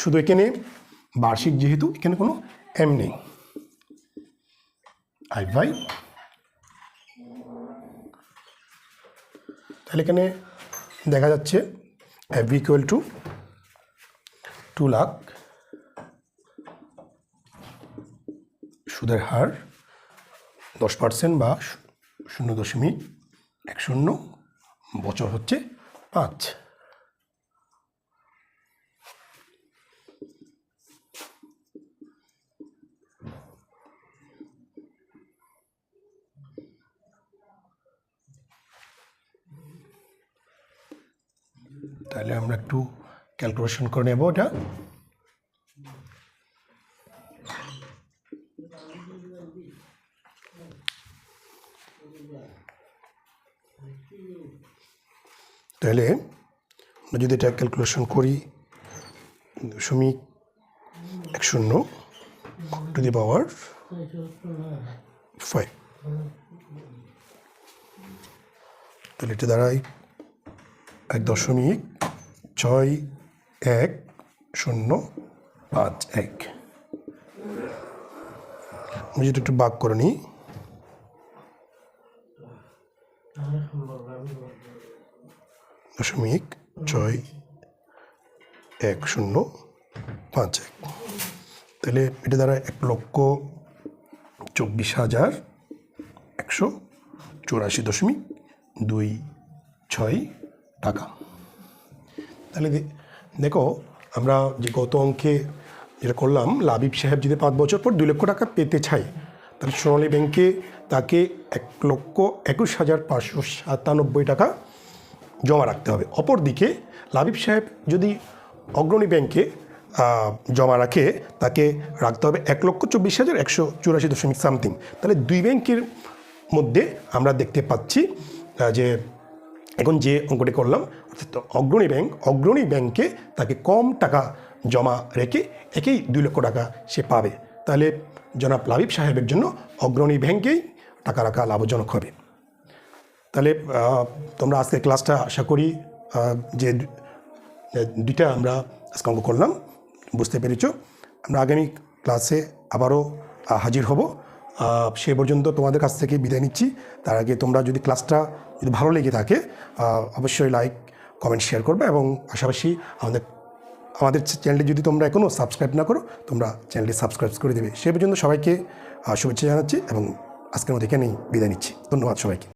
শুধু এখানে বার্ষিক যেহেতু এখানে কোনো এম নেই। আই বাই তাহলে এখানে দেখা যাচ্ছে F equal to two lakh সুদের হার দশ পার্সেন্ট বা শূন্য দশমিক এক শূন্য বছর হচ্ছে পাঁচ। তাহলে আমরা একটু ক্যালকুলেশন করে নেব ওটা তাহলে আমরা যদি এটা ক্যালকুলেশন করি, দশমিক এক শূন্য টু দি পাওয়ার ফাইভ তাহলে এটা দাঁড়ায় এক দশমিক ছয় এক শূন্য পাঁচ এক। আমি যদি একটু বাক করে নিই। দশমিক ছয় এক শূন্য পাঁচ এক। তাহলে এটা দ্বারা এক লক্ষ চব্বিশ হাজার একশো চৌরাশি দশমিক দুই ছয় টাকা। তাহলে দে- দেখো, আমরা যে গত অঙ্কে যেটা করলাম, লাবিব সাহেব যদি পাঁচ বছর পর দুই লক্ষ টাকা পেতে চায়, তাহলে সোনালী ব্যাংকে তাকে এক লক্ষ একুশ হাজার পাঁচশো সাতানব্বই টাকা জমা রাখতে হবে। অপরদিকে, লাবিব সাহেব যদি অগ্রণী ব্যাংকে জমা রাখে, তাকে রাখতে হবে এক লক্ষ চব্বিশ হাজার একশো চুরাশি দশমিক সামথিং। তাহলে দুই ব্যাংকের মধ্যে আমরা দেখতে পাচ্ছি যে এখন যে অঙ্কটি করলাম, অর্থাৎ অগ্রণী ব্যাংক, অগ্রণী ব্যাংকে তাকে কম টাকা জমা রেখে একেই দুই লক্ষ টাকা সে পাবে। তাহলে জনাব লাবিব সাহেবের জন্য অগ্রণী ব্যাংকেই টাকা রাখা লাভজনক হবে। তাহলে তোমরা আজকের ক্লাসটা আশা করি যে দুইটা আমরা আজকে অঙ্ক করলাম, বুঝতে পেরেছ। আমরা আগামী ক্লাসে আবারও হাজির হব। সে পর্যন্ত তোমাদের কাছ থেকে বিদায় নিচ্ছি। তার আগে তোমরা যদি ক্লাসটা যদি ভালো লেগে থাকে অবশ্যই লাইক কমেন্ট শেয়ার করবে এবং পাশাপাশি আমাদের আমাদের চ্যানেলটি যদি তোমরা এখনও সাবস্ক্রাইব না করো, তোমরা চ্যানেলটি সাবস্ক্রাইব করে দেবে। সে পর্যন্ত সবাইকে শুভেচ্ছা জানাচ্ছি এবং আজকের মধ্যে এখানেই বিদায় নিচ্ছি। ধন্যবাদ সবাইকে।